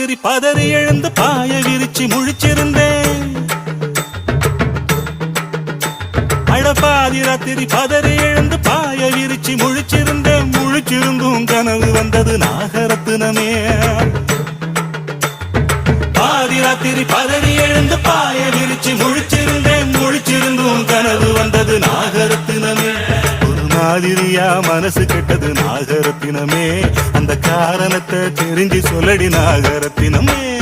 ராத்திரி பதறி எழுந்து பாய விரிச்சு முழிச்சிருந்தேன். அடப்பாதி ராத்திரி பதறி எழுந்து பாய விரிச்சு முழிச்சிருந்தேன். முழிச்சிருந்தும் கனவு வந்தது நாகரத்தினமே. பாதி ராத்திரி பதறி எழுந்து பாய விரிச்சு முழிச்சிருந்தேன். முழிச்சிருந்தும் கனவு வந்தது நாகரத்தினமே. மாதிரியா மனசு கெட்டது நாகரத்தினமே. அந்த காரணத்தை தெரிஞ்சு சொல்லடி நாகரத்தினமே.